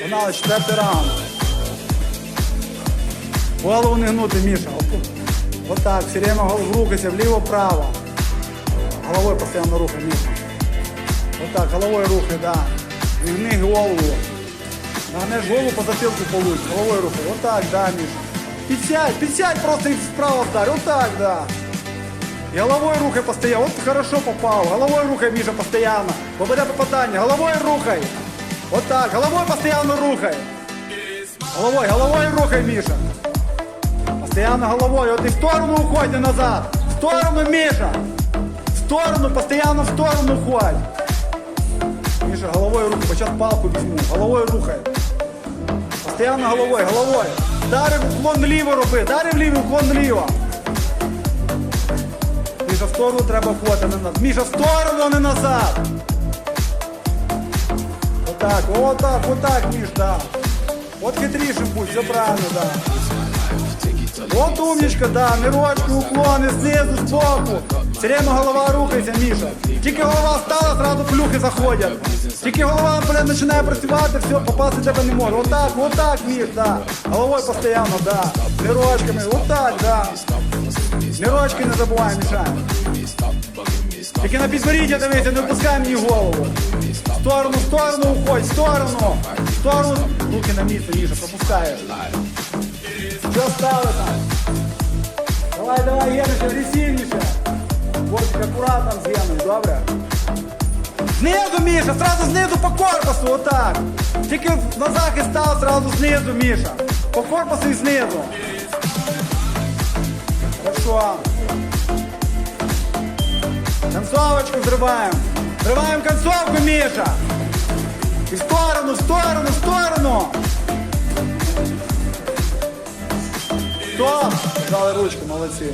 Погнали, четвертий раунд. Голову не гнути, Міша. От- Отак, все время гол- рухайся вліво-право. Головой постоянно рухай, Міша. Отак, головой рухай, да. Не гни голову. Нагнеш голову по затилку получишь. Головой рухай. Отак, да, Міша. Підсядь, підсядь просто і вправо вдарь. Отак, да. И головой рухай постоянно. Вот хорошо попал. Головой рухай, Миша, постоянно. Попадай попадание. Головой рухай. Вот так. Головой постоянно рухай. Головой, головой рухай, Миша. Постоянно головой. Вот и в сторону уходи назад. В сторону, Миша. В сторону, постоянно в сторону уходь. Миша, головой рухай. Сейчас палку возьму. Головой рухай. Постоянно головой, головой. Дари уклон вліво роби. Дари вліво, уклон вліво. Міша, в сторону треба входити. Міша, в сторону, а не назад. Отак, отак, отак, Міш, да. От хитрішим будь, все правильно, да. От умничка, да, мирочки, уклони, знизу, збоку. Все время голова рухається, Міша. Тільки голова стала, сразу плюхи заходять. Тільки голова, блядь, починає працювати, все, попасти тебе не може. Отак, отак, Міш, да. Головою постійно, да. Мирочками, отак, да. Мирочки не забувай, Міша. Тільки на підборіддя дивися, не впускай мені голову. В сторону, в сторону уходь, в сторону. В сторону. Руки на місце, Міша, пропускаєш. Що стали там? Давай, давай, Єнише, агресивніше. Бортик, акуратно з добре? Знизу, Міша, сразу знизу по корпусу, отак. Тільки на захист став, сразу знизу, Міша. По корпусу і знизу. Хорошо. Концовочку зриваємо. Зриваємо концовку, Міша. І в сторону, в сторону, в сторону. Стоп! Дали ручку, молодці.